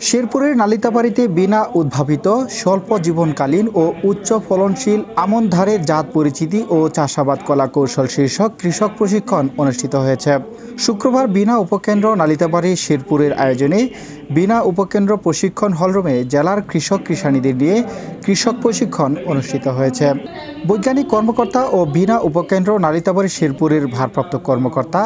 শেরপুরের নালিতাবাড়িতে বিনা উদ্ভাবিত, স্বল্প জীবনকালীন ও উচ্চ ফলনশীল আমন ধারের জাত পরিচিতি ও চাষাবাদ কলা কৌশল শীর্ষক কৃষক প্রশিক্ষণ অনুষ্ঠিত হয়েছে। শুক্রবার বিনা উপকেন্দ্র নালিতাবাড়ি শেরপুরের আয়োজনে বিনা উপকেন্দ্র প্রশিক্ষণ হলরুমে জেলার কৃষক কৃষানীদের নিয়ে কৃষক প্রশিক্ষণ অনুষ্ঠিত হয়েছে। বৈজ্ঞানিক কর্মকর্তা ও বিনা উপকেন্দ্র নালিতাবাড়ি শেরপুরের ভারপ্রাপ্ত কর্মকর্তা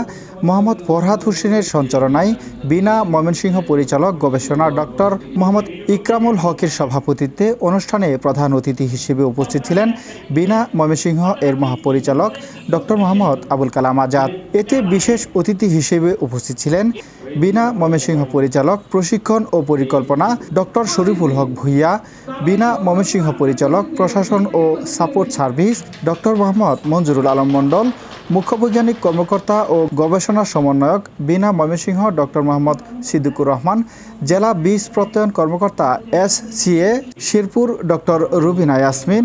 মোহাম্মদ ফরহাদ হোসেনের সঞ্চালনায় বিনা ময়মনসিংহ পরিচালক গবেষণা ডক্টর মোহাম্মদ ইকরামুল হকের সভাপতিত্বে অনুষ্ঠানে প্রধান অতিথি হিসেবে উপস্থিত ছিলেন বিনা ময়মনসিংহ এর মহাপরিচালক ডক্টর মোহাম্মদ আবুল কালাম আজাদ। এতে বিশেষ অতিথি হিসেবে উপস্থিত ছিলেন বিনা ময়মনসিংহ পরিচালক, প্রশিক্ষণ ও পরিকল্পনা ডক্টর শরীফুল হক ভুইয়া, বিনা ময়মনসিংহ পরিচালক, প্রশাসন ও support service doctor Mohammad Monjurul Alam Mondal মুখ্য বৈজ্ঞানিক কর্মকর্তা ও গবেষণা সমন্বয়ক বিনা ময়মনসিংহ ডক্টর মোহাম্মদ সিদ্দিকুর রহমান, জেলা বীজ প্রত্যয়ন কর্মকর্তা S CA Shirpur doctor Rubina Yasmin,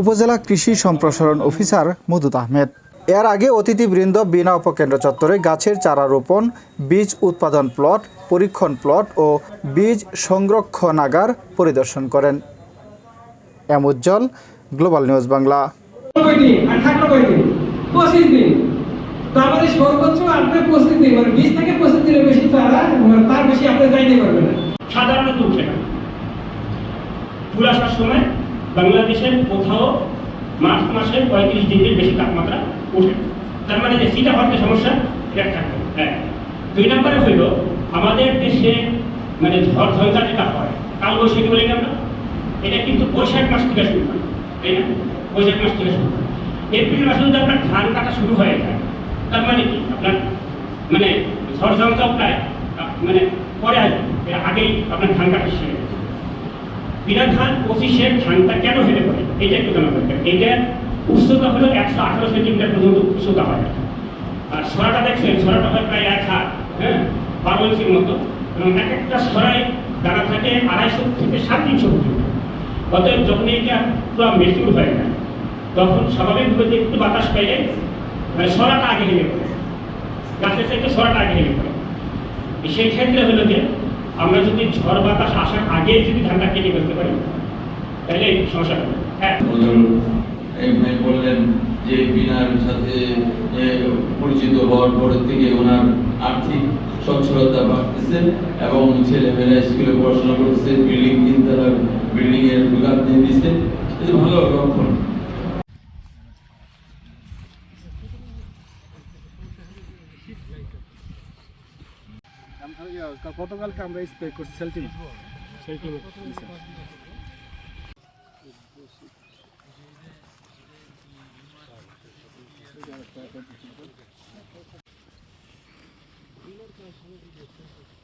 উপজেলা কৃষি সম্প্রসারণ অফিসার মধুত আহমেদ। এর আগে অতিথিবৃন্দ বিনা উপকেন্দ্র চত্বরে গাছের চারা রোপণ বীজ উৎপাদন প্লট পরীক্ষণ প্লট ও বীজ সংরক্ষণাগার পরিদর্শন করেন। M Ujjwal global news Bangla. মানে সর্বোচ্চ আপনার পঁচিশ দিন। মানে বিশ থেকে পঁচিশ দিনের বেশি তারা তার বেশি আপনি যাইতে পারবেন না। সাধারণত বাংলাদেশের কোথাও মার্চ মাসে পঁয়ত্রিশ ডিগ্রির বেশি তাপমাত্রা ওঠে। তার মানে যে সিটা হওয়ার সমস্যা, এটা থাকবে। হ্যাঁ। দুই নম্বরে হইল, আমাদের দেশে মানে ঝড় ঝঞ্ঝা যেটা হয়। কাল বৈশাখী বলি আমরা? এটা কিন্তু বৈশাখ মাস থেকে শুরু হয়, তাই না? বৈশাখ মাস থেকে শুরু হয়। এপ্রিল মাসে যদি আপনার ধান কাটা শুরু হয়ে যায়, তার মানে কি? আপনার মানে ঝড় ঝঞ্ঝাও প্রায় মানে পরে আসবে আগেই আপনার ধান কাটা শেষ। বিনা ধান পঁচিশের ধানটা কেন হেরে পড়ে? এটা একটু জানা দরকার এটার উচ্চতা হলো একশো আঠারো সেন্টিমিটার পর্যন্ত উচ্চতা হয়। আর সরাটা দেখছেন, সরাটা হয় প্রায় এক হাত হ্যাঁ? বারো মতো। এবং এক একটা সরাই দাঁড়া থাকে আড়াইশো থেকে সাড়ে তিনশো পর্যন্ত। অতএব যখন এটা পুরো মেচুর হয়ে যায়, তখন স্বাভাবিকভাবে একটু বাতাস পেলে মানে সরাটা আগে হেলে পড়ে। গাছের থেকে সরাটা আগে হেলে পড়ে। সেই ক্ষেত্রে হলো যে, আমরা যদি ঝড় বাতাস আসার আগে যদি ধানটা কেটে ফেলতে পারি, তাহলে সমস্যা হবে হ্যাঁ। নজরুল এই ভাই বললেন যে বিনার সাথে পরিচিত হওয়ার পরের থেকে ওনার আর্থিক সচ্ছলতা বাড়তেছে এবং ছেলেমেয়েরা স্কুলে পড়াশোনা করতেছে বিল্ডিং তিনতলা বিল্ডিং এর দোকান দিয়ে দিচ্ছে এটা ভালো লক্ষণ। গতকালকে আমরা স্প্রে করছি সেলটিন Bunlar karşılığı